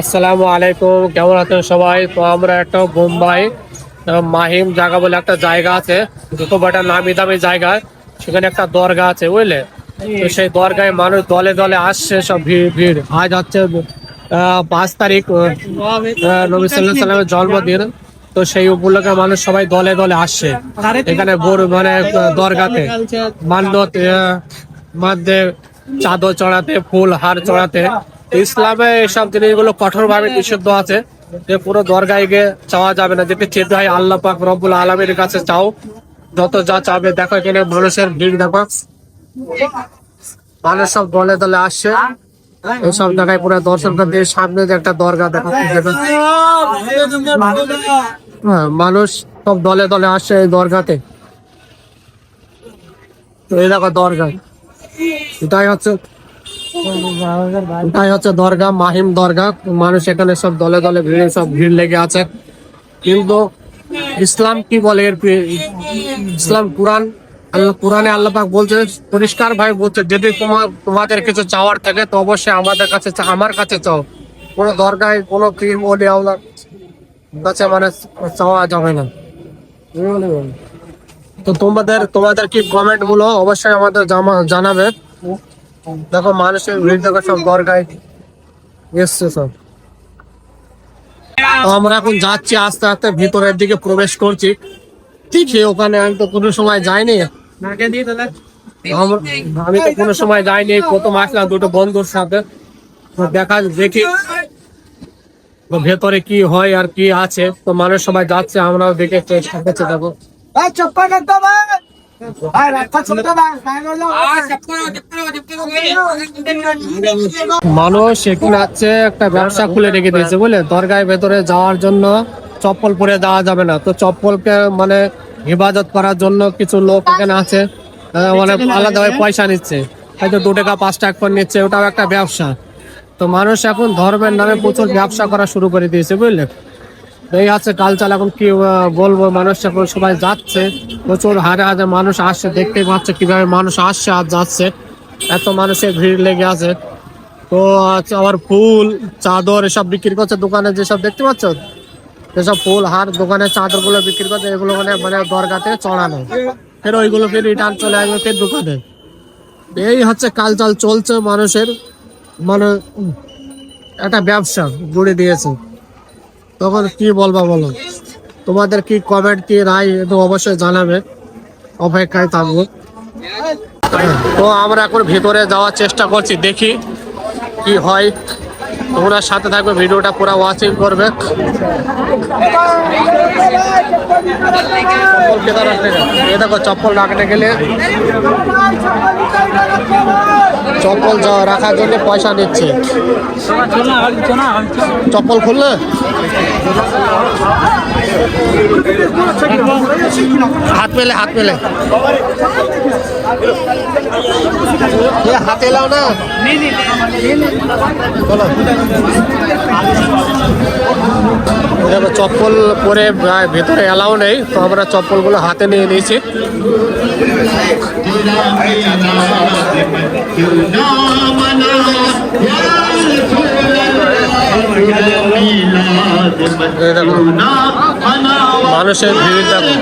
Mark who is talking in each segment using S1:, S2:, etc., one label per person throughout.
S1: আসসালামু আলাইকুম। কেমন আছেন সবাই? তো আমরা একটা বোম্বাই মাহিম জায়গা বলে একটা জায়গা আছে। দুটোবাটা নামি দামি জায়গা। সেখানে একটা দরগা আছে বুঝলে? তো সেই দরগায় মানুষ দলে দলে আসছে সব ভিড় ভিড়। আজ হচ্ছে পাঁচ তারিখ নবী সাল্লাহ সাল্লামের জন্মদিন। তো সেই উপলক্ষে মানুষ সবাই দলে দলে আসছে। এখানে বোর মানে দরগাতে। মান্যত মধ্যে চাদর চড়াতে ফুল হার চড়াতে। ইসলামে এইসব জিনিসগুলো কঠোর ভাবে নিষিদ্ধ আছে। যে পুরো দরগায় গিয়ে চাওয়া যাবে না। যেটি চেতে হয় আল্লাহ পাক রব্বুল আলমীর কাছে চাও। যত যা চাবে দেখো এখানে মানুষের ভিড় দেখো। মানুষ সব দলে দলে আসছে। এইসব জায়গায় পুরো দর্শন করতে সামনে যে একটা দরগা দেখো দেখো। হ্যাঁ, মানুষ সব দলে দলে আসছে এই দরগাতে। এই দেখো দরগা। এটাই হচ্ছে এটাই হচ্ছে দরগা, মাহিম দরগা, মানুষ এখানে সব দলে দলে ভিড়ে, সব ভিড় লেগে আছে। কিন্তু ইসলাম কি বলে এর ইসলাম কোরআন? আল্লাহ কোরআনে আল্লাহ পাক বলছে, পরিষ্কার ভাই বলছে, যদি তোমার তোমাদের কিছু চাওয়ার থাকে, তো অবশ্যই আমাদের কাছে আমার কাছে চাও। কোনো দরগায় কোনো ক্রিম, ওলি আওলার কাছে মানে চাওয়া যাবে না। তো তোমাদের তোমাদের কি কমেন্টগুলো অবশ্যই আমাদের জানাবে। দেখো মানুষের ভিড় দেখো সব দরগায় এসছে সব। আমরা এখন যাচ্ছি আস্তে আস্তে ভিতরের দিকে প্রবেশ করছি। দেখি ওখানে আমি তো কোনো সময় যাইনি। আমি তো কোনো সময় যাইনি, প্রথম আসলাম দুটো বন্ধুর সাথে। দেখা দেখি। ভেতরে কি হয় আর কি আছে। তো মানুষ সবাই যাচ্ছে, আমরাও দেখে চেষ্টা করছি দেখো। মানুষ এখানে আছে, একটা ব্যবসা খুলে রেখে দিয়েছে, বুঝলে? দরগায় ভেতরে যাওয়ার জন্য চপ্পল পরে যাওয়া যাবে না। তো চপ্পলকে মানে হেফাজত করার জন্য কিছু লোক এখানে আছে মানে আলাদাভাবে পয়সা নিচ্ছে। হয়তো দু টাকা, পাঁচ টাকা করে নিচ্ছে, ওটাও একটা ব্যবসা। তো মানুষ এখন ধর্মের নামে প্রচুর ব্যবসা করা শুরু করে দিয়েছে, বুঝলে? এই আছে কালচার এখন কি বলব, মানুষ এখন সবাই যাচ্ছে। প্রচুর হারে হারে মানুষ আসছে দেখতে পাচ্ছে কীভাবে মানুষ আসছে আর যাচ্ছে। এত মানুষের ভিড় লেগে আছে। তো আবার ফুল, চাদর এসব বিক্রি করছে দোকানে যেসব, দেখতে পাচ্ছ? যেসব ফুল, হার, দোকানে চাদরগুলো বিক্রি করছে, এগুলো মানে মানে দরগাতে চড়ানো। ফের ওইগুলো ফের রিটার্ন চলে আসবে ফের দোকানে। এই হচ্ছে কালচাল চলছে মানুষের মানে একটা ব্যবসা জুড়ে দিয়েছে। তখন কি বলবা বলো? তোমাদের কি কমেন্ট কি রায় একটু অবশ্যই জানাবে। অপেক্ষায় থাকব। তো আমরা এখন ভিতরে যাওয়ার চেষ্টা করছি, দেখি কি হয়। তোমরা সাথে থাকবে, ভিডিওটা পুরো ওয়াচিং করবে। চপ্পল চপ্পল রাখতে গেলে চপ্পল রাখার জন্য পয়সা নিচ্ছে। চপ্পল খুললে? হাত পেলে হাত পেলে না। বলো দেখো চপ্পল পরে ভেতরে এলাও নেই, তো আমরা চপ্পলগুলো হাতে নিয়ে নিয়েছি। মানুষের ভিড় দেখো।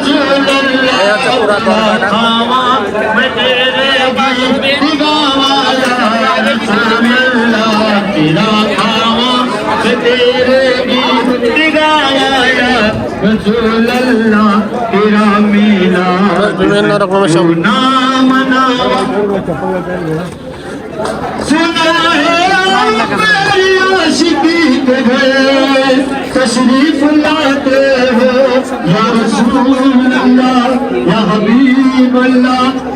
S1: বিভিন্ন রকমের সব تشریف لاتے ہو
S2: یا رسول اللہ
S1: یا حبیب اللہ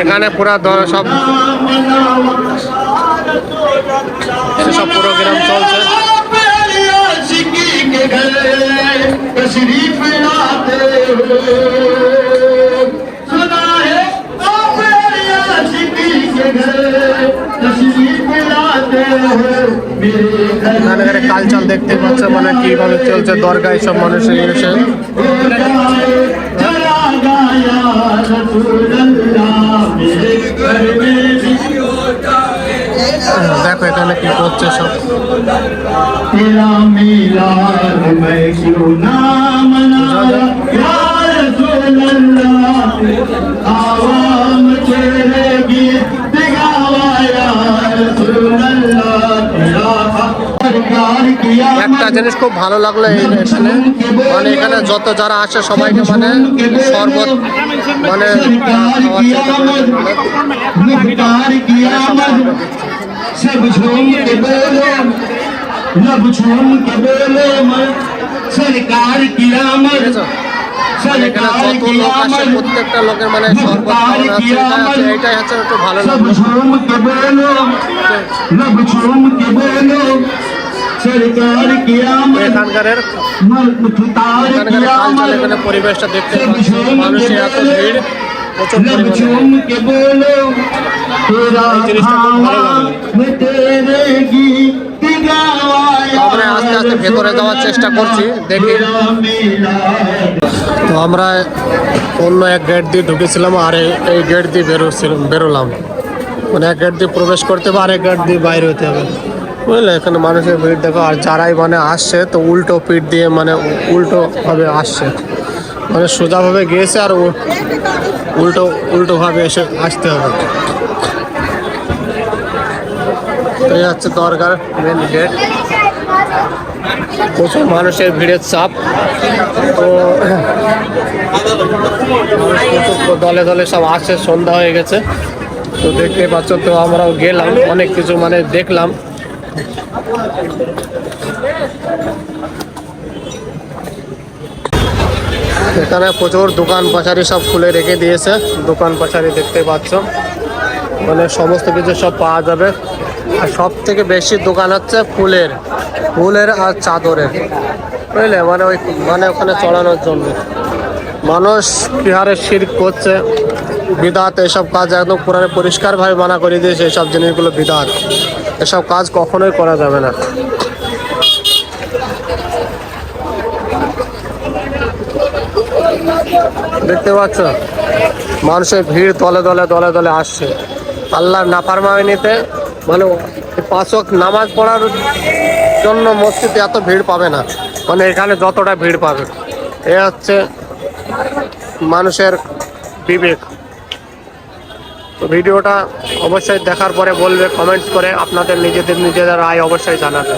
S1: এখানে পুরা সব সব প্রোগ্রাম চলছে।
S2: তশরীফ লাতে
S1: এখানকার কালচার দেখতে পাচ্ছে মানে কীভাবে চলছে দরগা এইসব মানুষের এসে। দেখো এখানে কি করছে সব। জিনিস খুব ভালো লাগল এই এখানে মানে এখানে যত যারা আসে সবাইকে মানে শরবত মানে
S2: সরকার
S1: কি
S2: আমদ
S1: লোক আসে প্রত্যেকটা লোকের মানে শরবত এটাই হচ্ছে একটু ভালো
S2: লাগে এখানকারের
S1: এখানকার এখানে পরিবেশটা দেখতে পাচ্ছি। এত ভিড় প্রচুর পরিমাণে আমরা আস্তে আস্তে ভেতরে যাওয়ার চেষ্টা করছি দেখি। তো আমরা অন্য এক গেট দিয়ে ঢুকেছিলাম আর এই গেট দিয়ে বেরোছিলাম বেরোলাম। মানে এক গেট দিয়ে প্রবেশ করতে হবে আর এক গেট দিয়ে বাইরে হতে হবে। বুঝলে? এখানে মানুষের ভিড়, দেখো, আর যারাই মানে আসছে, তো উল্টো পিঠ দিয়ে মানে উল্টো ভাবে আসছে। মানে সোজাভাবে গিয়েছে আর উল্টো উল্টো ভাবে এসে আসতে হবে। তো এই হচ্ছে দরকার মেন গেট প্রচুর মানুষের ভিড়ের চাপ। তো দলে দলে সব আসছে, সন্ধ্যা হয়ে গেছে। তো দেখতে পাচ্ছ, তো আমরাও গেলাম, অনেক কিছু মানে দেখলাম। এখানে প্রচুর দোকান পাচারি সব খুলে রেখে দিয়েছে। দোকান পাচারি দেখতে পাচ্ছ। মানে সমস্ত কিছু সব পাওয়া যাবে। আর সব থেকে বেশি দোকান হচ্ছে ফুলের। ফুলের আর চাদরের। বুঝলে? মানে ওই মানে ওখানে চড়ানোর জন্য। মানুষ কি হারে শির করছে। বিদাত, এসব কাজ একদম পুরানো পরিষ্কারভাবে মানা করে দিয়েছে, এসব জিনিসগুলো বিদাত। এসব কাজ কখনোই করা যাবে না। দেখতে পাচ্ছ? মানুষের ভিড় দলে দলে দলে দলে আসছে। আল্লাহর নাফারমানিতে মানে পাঁচক নামাজ পড়ার জন্য মসজিদে এত ভিড় পাবে না। মানে এখানে যতটা ভিড় পাবে। এ হচ্ছে মানুষের বিবেক। তো ভিডিওটা অবশ্যই দেখার পরে বলবে কমেন্টস করে আপনাদের নিজেদের নিজেদের রায় অবশ্যই জানাবে।